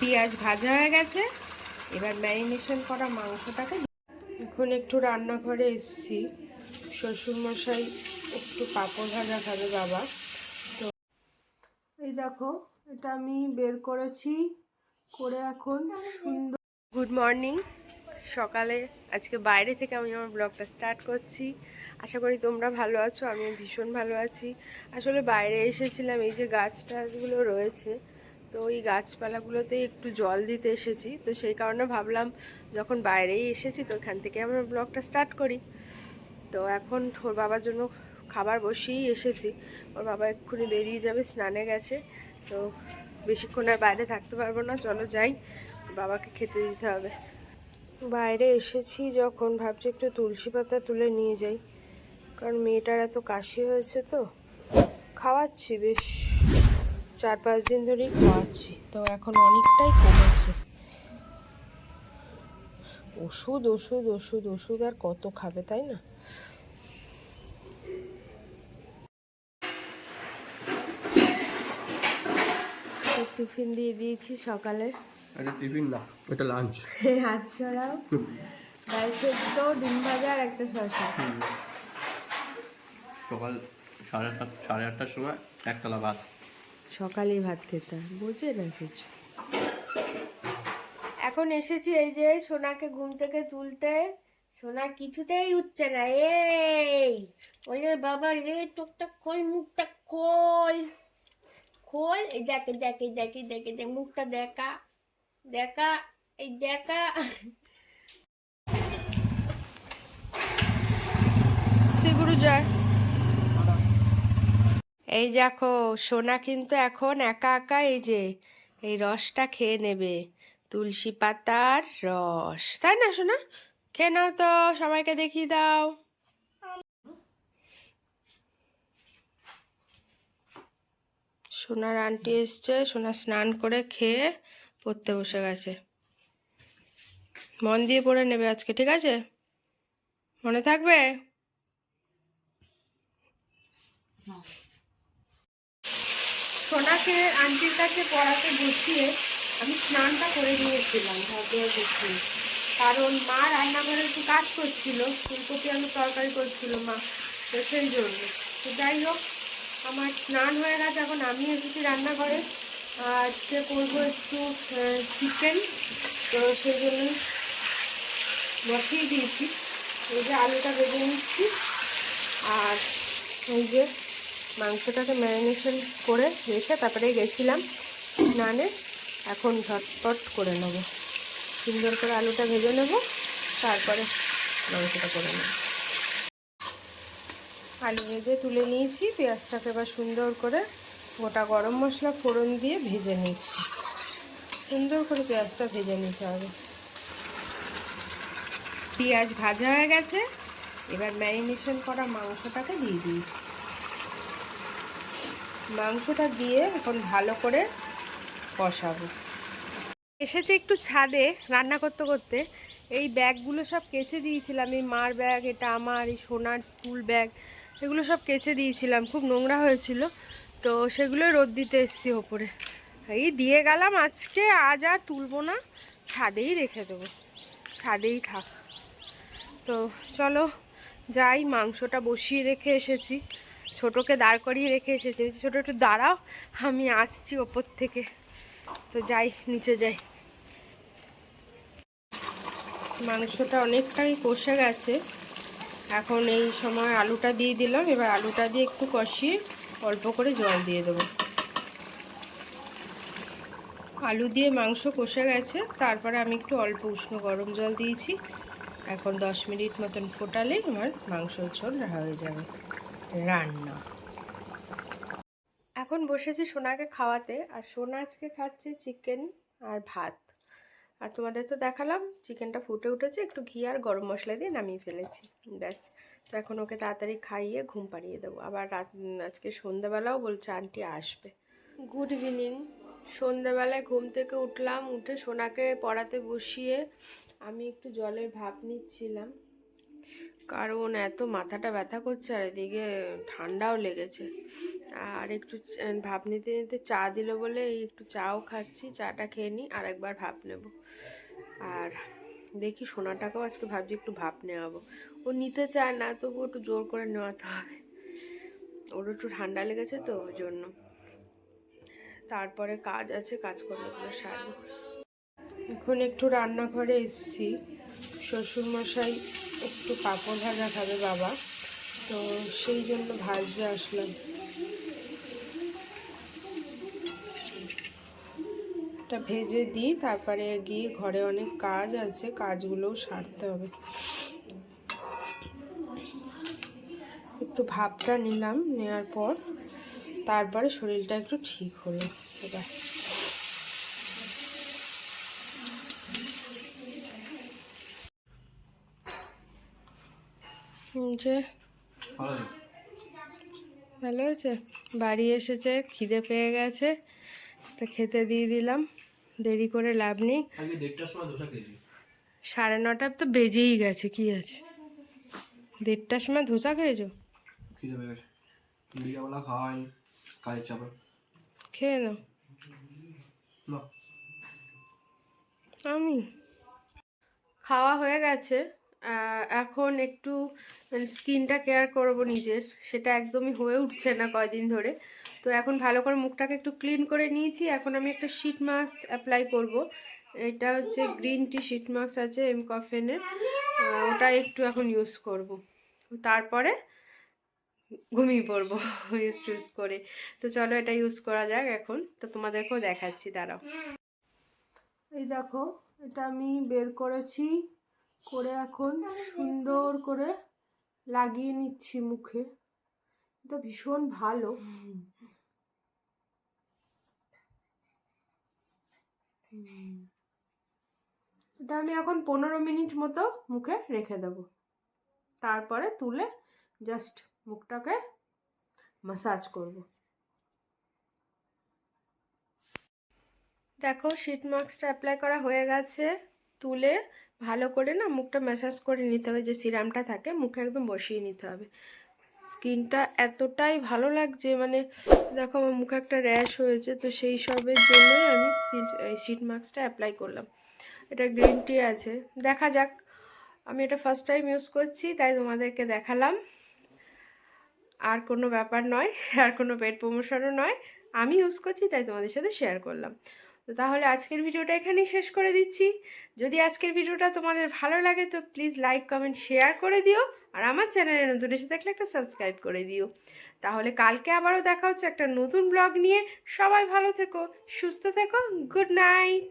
পেঁয়াজ ভাজা হয়ে গেছে। এবার ম্যারিনেশন করা মাংসটাকে এখন একটু রান্নাঘরে এসছি। শ্বশুরমশাই একটু পাঁপড় ভাজা খাবে বাবা। তো এই দেখো, এটা আমি বের করেছি করে এখন সুন্দর গুড মর্নিং সকালে আজকে বাইরে থেকে আমি আমার ব্লগটা স্টার্ট করছি। আশা করি তোমরা ভালো আছো আমি ভীষণ ভালো আছি। আসলে বাইরে এসেছিলাম, এই যে গাছ টাছগুলো রয়েছে। তো ওই গাছপালাগুলোতে একটু জল দিতে এসেছি। তো সেই কারণে ভাবলাম যখন বাইরেই এসেছি তো এখান থেকে আমরা ব্লগটা স্টার্ট করি। তো এখন ওর বাবার জন্য খাবার বসিয়েই এসেছি। ওর বাবা এক্ষুনি বেরিয়ে যাবে, স্নানে গেছে। তো বেশিক্ষণ আর বাইরে থাকতে পারব না, চলো যাই। বাবাকে খেতে দিতে হবে। বাইরে এসেছি যখন, ভাবছি একটু তুলসী পাতা তুলে নিয়ে যাই। কারণ মেয়েটার এত কাশি হয়েছে তো। খাওয়াচ্ছি, বেশ। চার পাঁচ দিন ধরেই খাওয়াচ্ছি। তো এখন অনেকটাই কমেছে। ওষুধ ওষুধ ওষুধ ওষুধ আর কত খাবে তাই না? টিফিন দিয়ে দিয়েছি সকালে। এটা টিফিন না এটা লাঞ্চ হাত ছড়াও ডাল সেদ্ধ ডিম ভাজা আর একটা শসা। সকাল সাড়ে সাত সাড়ে আটটার সময় একতলা ভাত। সকালেই ভাত খেতে হয়, বোঝে না কিছু? এখন এসেছি এই যে সোনাকে ঘুম থেকে তুলতে। সোনা কিছুতেই উঠছে না এই। ওরে বাবা রে চোখটা খোল মুখটা খোল। খোল এই দেখে দেখে দেখে দেখে দেখ মুখটা দেখা দেখা এই দেখা। শ্রীগুরু জয়। এই দেখো, সোনা কিন্তু এখন একা একা এই যে, এই রসটা খেয়ে নেবে। তুলসী পাতার রস, তাই না সোনা? খেয়ে নাও তো, সবাইকে দেখিয়ে দাও। সোনার আন্টি এসছে, সোনা স্নান করে খেয়ে পড়তে বসে গেছে। মন দিয়ে পড়ে নেবে আজকে, ঠিক আছে? মনে থাকবে? সোনাকে, আন্টির কাছে পড়াতে বসিয়ে আমি স্নানটা করে নিয়েছিলাম ঘর বসিয়ে। কারণ মা রান্নাঘরে একটু কাজ করছিল, ফুলকপি আলু তরকারি করছিল মা তো সেই জন্য। তো যাই হোক, আমার স্নান হয়ে গেছে, এখন আমি এসেছি রান্নাঘরে। আজকে করব একটু চিকেন তো সেই জন্য বসিয়ে দিয়েছি। এই যে আলুটা ভেজে নিচ্ছি। আর এই যে মাংসটাকে ম্যারিনেশন করে রেখে তারপরে গেছিলাম স্নানে। এখন ঝটপট করে নেব। সুন্দর করে আলুটা ভেজে নেব, তারপরে মাংসটা করে নেব। আলু ভেজে তুলে নিয়েছি, পেঁয়াজটাকে এবার সুন্দর করে গোটা গরম মশলা ফোড়ন দিয়ে ভেজে নিচ্ছি। সুন্দর করে পেঁয়াজটা ভেজে নিতে হবে। পেঁয়াজ ভাজা হয়ে গেছে, এবার ম্যারিনেশন করা মাংসটাকে দিয়ে দিয়েছি। মাংসটা দিয়ে এখন ভালো করে কষাবো। এসেছে একটু ছাদে রান্না করতে করতে। এই ব্যাগগুলো সব কেচে দিয়েছিলাম। এই মার ব্যাগ, এটা আমার, এই সোনার স্কুল ব্যাগ, এগুলো সব কেচে দিয়েছিলাম। খুব নোংরা হয়েছিল। তো সেগুলো রোদ দিতে এসছি ওপরে। এই দিয়ে গেলাম আজকে, আজ আর তুলবো না। ছাদেই রেখে দেবো। ছাদেই থাক। তো চলো, যাই, মাংসটা বসিয়ে রেখে এসেছি। ছোটোকে দাঁড় করিয়ে রেখে এসেছে। ছোটো, একটু দাঁড়াও, আমি আসছি ওপর থেকে। তো যাই, নিচে যাই। মাংসটা অনেকটাই কষে গেছে। এখন এই সময় আলুটা দিয়ে দিলাম। এবার আলুটা দিয়ে একটু কষিয়ে অল্প করে জল দিয়ে দেবো। আলু দিয়ে মাংস কষে গেছে। তারপরে আমি একটু অল্প উষ্ণ গরম জল দিয়েছি। এখন দশ মিনিট মতন ফোটালে আমার মাংসর ঝোল হয়ে যাবে। রান্না। এখন বসেছি সোনাকে খাওয়াতে আর সোনা আজকে খাচ্ছে চিকেন আর ভাত। আর তোমাদের তো দেখালাম চিকেনটা ফুটে উঠেছে একটু ঘি আর গরম মশলা দিয়ে নামিয়ে ফেলেছি। ব্যাস তো এখন ওকে তাড়াতাড়ি খাইয়ে ঘুম পাড়িয়ে দেবো। আবার রাত আজকে সন্ধ্যাবেলাও বলছে আন্টি আসবে। গুড ইভিনিং সন্ধ্যাবেলায় ঘুম থেকে উঠলাম উঠে সোনাকে পড়াতে বসিয়ে আমি একটু জলের ভাপ নিচ্ছিলাম। কারণ এত মাথাটা ব্যথা করছে আর এদিকে ঠান্ডাও লেগেছে। আর একটু ভাপ নিতে নিতে চা দিল বলে এই একটু চাও খাচ্ছি, চাটা খেয়ে নিই আর একবার ভাপ নেব। আর দেখি সোনাটাকেও আজকে ভাবছি একটু ভাপ নেওয়াবো। ও নিতে চায় না তবু একটু জোর করে নেওয়াতে হবে। ওর একটু ঠান্ডা লেগেছে তো, ওই জন্য। তারপরে কাজ আছে কাজ কাজকর্মগুলো সারবো এখন একটু রান্নাঘরে এসছি। শ্বশুরমশাই একটু পাঁপড় ভাজা খাবে বাবা। তো সেই জন্য ভাজতে আসলাম। এটা ভেজে দিই, তারপরে গিয়ে ঘরে অনেক কাজ আছে, কাজগুলোও সারতে হবে। একটু ভাবটা নিলাম নেওয়ার পর, তারপরে শরীরটা একটু ঠিক হলো। এবার এই ভালো হয়েছে? বাড়ি এসেছে খিদে পেয়ে গেছে তো খেতে দিয়ে দিলাম। দেরি করে লাভ নেই। আজকে দেড়টার সময় ধোসা খেয়েছি। সাড়ে নটা তো বেজেই গেছে কি আছে? দেড়টার সময় ধোসা খেয়েছো? খেয়ে নাও। আমি। খাওয়া হয়ে গেছে। এখন একটু স্কিনটা কেয়ার করব নিজের। সেটা একদমই হয়ে উঠছে না কয়দিন ধরে। তো এখন ভালো করে মুখটাকে একটু ক্লিন করে নিয়েছি। এখন আমি একটা শিট মাস্ক অ্যাপ্লাই করব। এটা হচ্ছে গ্রিন টি শিট মাস্ক আছে এম কফেনের ওটা একটু এখন ইউজ করব। তারপরে ঘুমিয়ে পড়ব ইউজ টুজ করে। তো চলো এটা ইউজ করা যাক এখন। তো তোমাদেরকেও দেখাচ্ছি, দাঁড়াও। এই দেখো, এটা আমি বের করেছি। করে এখন সুন্দর করে লাগিয়ে নিচ্ছি মুখে। এটা ভীষণ ভালো। এটা আমি এখন পনেরো মিনিট মতো মুখে রেখে দেব। তারপরে তুলে জাস্ট মুখটাকে মাসাজ করব। দেখো শীট মাস্কটা অ্যাপ্লাই করা হয়ে গেছে। তুলে ভালো করে না মুখটা ম্যাসাজ করে নিতে হবে, যে সিরামটা থাকে, মুখে একদম বসিয়ে নিতে হবে। স্কিনটা এতটাই ভালো লাগছে মানে দেখো আমার মুখে একটা র্যাশ হয়েছে, তো সেই সবের জন্যই আমি স্কিন শীট মাস্কটা অ্যাপ্লাই করলাম। এটা গ্রিন টি আছে। দেখা যাক, আমি এটা ফার্স্ট টাইম ইউজ করছি, তাই তোমাদেরকে দেখালাম। আর কোনো ব্যাপার নয়, আর কোনো পেট প্রমোশনও নয়। আমি ইউজ করছি, তাই তোমাদের সাথে শেয়ার করলাম। তো তাহলে আজকের ভিডিওটা এখানেই শেষ করে দিচ্ছি। যদি আজকের ভিডিওটা তোমাদের ভালো লাগে তো প্লিজ লাইক কমেন্ট শেয়ার করে দিও আর আমার চ্যানেলে নতুন এসে থাকলে একটা সাবস্ক্রাইব করে দিও। তাহলে কালকে আবারও দেখা হচ্ছে একটা নতুন ব্লগ নিয়ে। সবাই ভালো থেকো, সুস্থ থেকো গুড নাইট